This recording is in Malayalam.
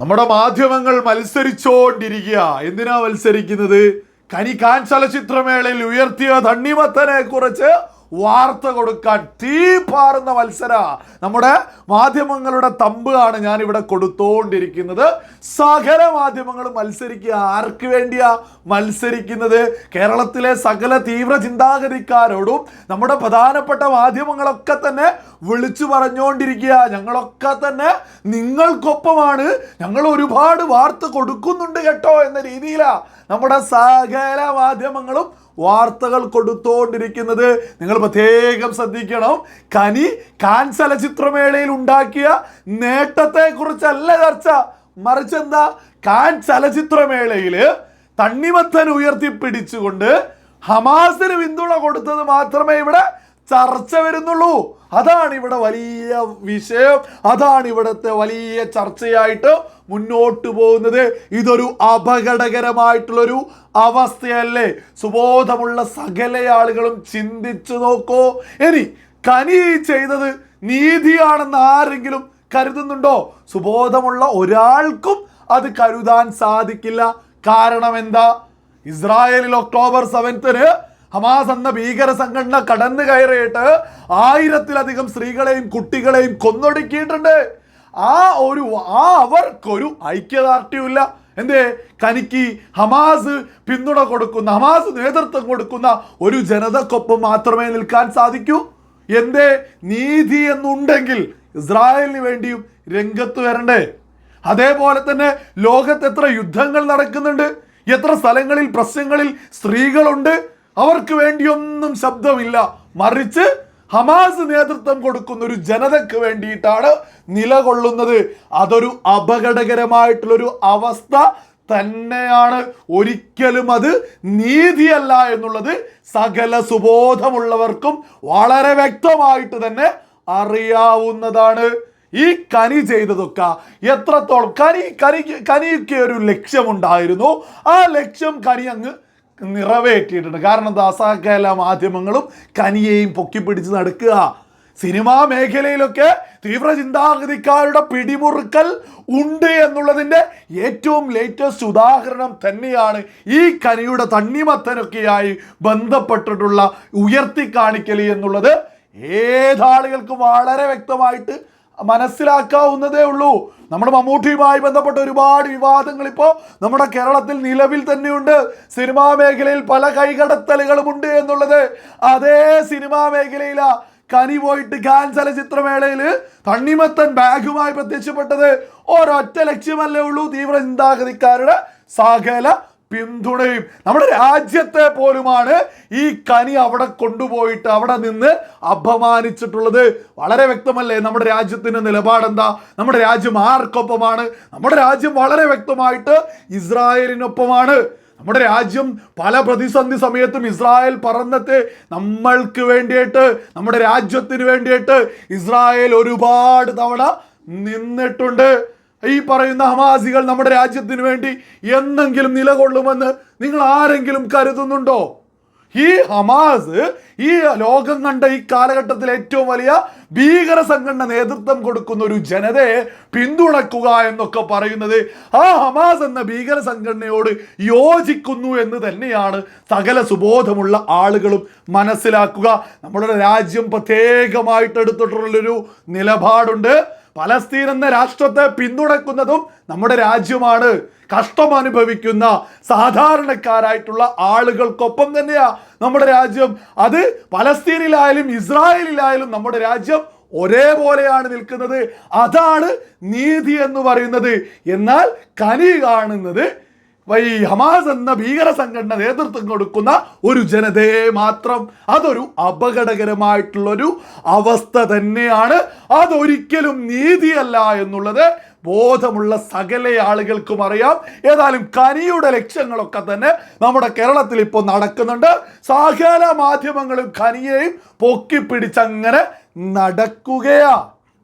നമ്മുടെ മാധ്യമങ്ങൾ മത്സരിച്ചോണ്ടിരിക്കുക. എന്തിനാ മത്സരിക്കുന്നത്? കനി കാൻ ചലച്ചിത്രമേളയിൽ ഉയർത്തിയ തണ്ണിമത്തനെ കുറിച്ച് വാർത്ത കൊടുക്കാൻ തീ പാറുന്ന മത്സര. നമ്മുടെ മാധ്യമങ്ങളുടെ തമ്പാണ് ഞാൻ ഇവിടെ കൊടുത്തോണ്ടിരിക്കുന്നത്. സകല മാധ്യമങ്ങൾ മത്സരിക്കുക. ആർക്ക് വേണ്ടിയാ മത്സരിക്കുന്നത്? കേരളത്തിലെ സകല തീവ്ര ചിന്താഗതിക്കാരോടും നമ്മുടെ പ്രധാനപ്പെട്ട മാധ്യമങ്ങളൊക്കെ തന്നെ വിളിച്ചു പറഞ്ഞുകൊണ്ടിരിക്കുക ഞങ്ങളൊക്കെ തന്നെ നിങ്ങൾക്കൊപ്പമാണ്. ഞങ്ങൾ ഒരുപാട് വാർത്ത കൊടുക്കുന്നുണ്ട് കേട്ടോ എന്ന രീതിയിലാ നമ്മുടെ സകല മാധ്യമങ്ങളും വാർത്തകൾ കൊടുത്തുകൊണ്ടിരിക്കുന്നത് നിങ്ങൾ പ്രത്യേകം ശ്രദ്ധിക്കണം. കനി കാൻ ചലച്ചിത്രമേളയിൽ ഉണ്ടാക്കിയ നേട്ടത്തെ കുറിച്ചല്ല ചർച്ച. മറിച്ച് എന്താ കാൻ ചലച്ചിത്രമേളയിൽ തണ്ണിമത്തൻ ഉയർത്തിപ്പിടിച്ചുകൊണ്ട് ഹമാസിന് പിന്തുണ കൊടുത്തത് മാത്രമേ ഇവിടെ ചർച്ച വരുന്നുള്ളൂ. അതാണ് ഇവിടെ വലിയ വിഷയം. അതാണ് ഇവിടുത്തെ വലിയ ചർച്ചയായിട്ട് മുന്നോട്ട് പോകുന്നത്. ഇതൊരു അപകടകരമായിട്ടുള്ളൊരു അവസ്ഥയല്ലേ? സുബോധമുള്ള സകല ആളുകളും ചിന്തിച്ചു നോക്കോ. ഇനി കനി ചെയ്തത് നീതിയാണെന്ന് ആരെങ്കിലും കരുതുന്നുണ്ടോ? സുബോധമുള്ള ഒരാൾക്കും അത് കരുതാൻ സാധിക്കില്ല. കാരണം എന്താ? ഇസ്രായേലിൽ ഒക്ടോബർ സെവൻത്തിന് ഹമാസ് എന്ന ഭീകര സംഘടന കടന്നു കയറിയിട്ട് ആയിരത്തിലധികം സ്ത്രീകളെയും കുട്ടികളെയും കൊന്നൊടുക്കിയിട്ടുണ്ട്. ആ ഒരു ആ അവർക്കൊരു ഐക്യദാർഢ്യമില്ല എന്തേ? കനിക്ക് ഹമാസ് പിന്തുണ കൊടുക്കുന്ന ഹമാസ് നേതൃത്വം കൊടുക്കുന്ന ഒരു ജനതക്കൊപ്പം മാത്രമേ നിൽക്കാൻ സാധിക്കൂ. എന്തേ? നീതി എന്നുണ്ടെങ്കിൽ ഇസ്രായേലിന് വേണ്ടിയും രംഗത്ത് വരണ്ടേ? അതേപോലെ തന്നെ ലോകത്ത് എത്ര യുദ്ധങ്ങൾ നടക്കുന്നുണ്ട്. എത്ര സ്ഥലങ്ങളിൽ പ്രശ്നങ്ങളിൽ സ്ത്രീകളുണ്ട്. അവർക്ക് വേണ്ടിയൊന്നും ശബ്ദമില്ല. മറിച്ച് ഹമാസ് നേതൃത്വം കൊടുക്കുന്ന ഒരു ജനതയ്ക്ക് വേണ്ടിയിട്ടാണ് നിലകൊള്ളുന്നത്. അതൊരു അപകടകരമായിട്ടുള്ളൊരു അവസ്ഥ തന്നെയാണ്. ഒരിക്കലും അത് നീതിയല്ല എന്നുള്ളത് സകല സുബോധമുള്ളവർക്കും വളരെ വ്യക്തമായിട്ട് തന്നെ അറിയാവുന്നതാണ്. ഈ കനി ചെയ്തതൊക്കെ എത്രത്തോളം കനി കനി കനിക്ക് ഒരു ലക്ഷ്യമുണ്ടായിരുന്നു. ആ ലക്ഷ്യം കനി അങ്ങ് നിറവേറ്റിയിട്ടുണ്ട്. കാരണം എന്താ? സകല മാധ്യമങ്ങളും കനിയെയും പൊക്കിപ്പിടിച്ച് നടക്കുക. സിനിമാ മേഖലയിലൊക്കെ തീവ്ര ചിന്താഗതിക്കാരുടെ പിടിമുറുക്കൽ ഉണ്ട് എന്നുള്ളതിന്റെ ഏറ്റവും ലേറ്റസ്റ്റ് ഉദാഹരണം തന്നെയാണ് ഈ കനിയുടെ തണ്ണിമത്തനൊക്കെയായി ബന്ധപ്പെട്ടിട്ടുള്ള ഉയർത്തി കാണിക്കൽ എന്നുള്ളത്. ഏതാളുകൾക്ക് വളരെ വ്യക്തമായിട്ട് മനസ്സിലാക്കാവുന്നതേ ഉള്ളൂ. നമ്മുടെ മമ്മൂട്ടിയുമായി ബന്ധപ്പെട്ട ഒരുപാട് വിവാദങ്ങൾ ഇപ്പോൾ നമ്മുടെ കേരളത്തിൽ നിലവിൽ തന്നെയുണ്ട്. സിനിമാ മേഖലയിൽ പല കൈകടത്തലുകളുമുണ്ട് എന്നുള്ളത് അതേ സിനിമാ മേഖലയിലാ. കനി പോയിട്ട് ഖാൻ ചലച്ചിത്രമേളയിൽ തണ്ണിമത്തൻ ബാഗുമായി പ്രത്യക്ഷപ്പെട്ടത് ഒരൊറ്റ ലക്ഷ്യമല്ലേ ഉള്ളൂ. തീവ്ര ചിന്താഗതിക്കാരുടെ സകല പിന്തുണയും. നമ്മുടെ രാജ്യത്തെ പോലുമാണ് ഈ കനി അവിടെ കൊണ്ടുപോയിട്ട് അവിടെ നിന്ന് അപമാനിച്ചിട്ടുള്ളത്. വളരെ വ്യക്തമല്ലേ? നമ്മുടെ രാജ്യത്തിന്റെ നിലപാടെന്താ? നമ്മുടെ രാജ്യം ആർക്കൊപ്പമാണ്? നമ്മുടെ രാജ്യം വളരെ വ്യക്തമായിട്ട് ഇസ്രായേലിനൊപ്പമാണ്. നമ്മുടെ രാജ്യം പല പ്രതിസന്ധി സമയത്തും ഇസ്രായേൽ പറന്നത്തെ നമ്മൾക്ക് വേണ്ടിയിട്ട് നമ്മുടെ രാജ്യത്തിന് വേണ്ടിയിട്ട് ഇസ്രായേൽ ഒരുപാട് തവണ നിന്നിട്ടുണ്ട്. ഈ പറയുന്ന ഹമാസികൾ നമ്മുടെ രാജ്യത്തിന് വേണ്ടി എന്നെങ്കിലും നിലകൊള്ളുമെന്ന് നിങ്ങൾ ആരെങ്കിലും കരുതുന്നുണ്ടോ? ഈ ഹമാസ് ഈ ലോകം കണ്ട ഈ കാലഘട്ടത്തിൽ ഏറ്റവും വലിയ ഭീകര സംഘടന നേതൃത്വം കൊടുക്കുന്ന ഒരു ജനതയെ പിന്തുണക്കുക എന്നൊക്കെ പറയുന്നത് ആ ഹമാസ് എന്ന ഭീകര സംഘടനയോട് യോജിക്കുന്നു എന്ന് തന്നെയാണ് സകല സുബോധമുള്ള ആളുകളും മനസ്സിലാക്കുക. നമ്മുടെ രാജ്യം പ്രത്യേകമായിട്ട് എടുത്തിട്ടുള്ളൊരു നിലപാടുണ്ട്. പലസ്തീൻ എന്ന രാഷ്ട്രത്തെ പിന്തുണക്കുന്നതും നമ്മുടെ രാജ്യമാണ്. കഷ്ടം അനുഭവിക്കുന്ന സാധാരണക്കാരായിട്ടുള്ള ആളുകൾക്കൊപ്പം തന്നെയാ നമ്മുടെ രാജ്യം. അത് പലസ്തീനിലായാലും ഇസ്രായേലിലായാലും നമ്മുടെ രാജ്യം ഒരേപോലെയാണ് നിൽക്കുന്നത്. അതാണ് നീതി എന്ന് പറയുന്നത്. എന്നാൽ കനി കാണുന്നത് ഈ ഹമാസ് എന്ന ഭീകര സംഘടന നേതൃത്വം കൊടുക്കുന്ന ഒരു ജനതയെ മാത്രം അതൊരു അപകടകരമായിട്ടുള്ളൊരു അവസ്ഥ തന്നെയാണ്. അതൊരിക്കലും നീതിയല്ല എന്നുള്ളത് ബോധമുള്ള സകല ആളുകൾക്കും അറിയാം. ഏതായാലും കനിയുടെ ലക്ഷ്യങ്ങളൊക്കെ തന്നെ നമ്മുടെ കേരളത്തിൽ ഇപ്പോൾ നടക്കുന്നുണ്ട്. സകല മാധ്യമങ്ങളും കനിയെയും പൊക്കിപ്പിടിച്ചങ്ങനെ നടക്കുകയാണ്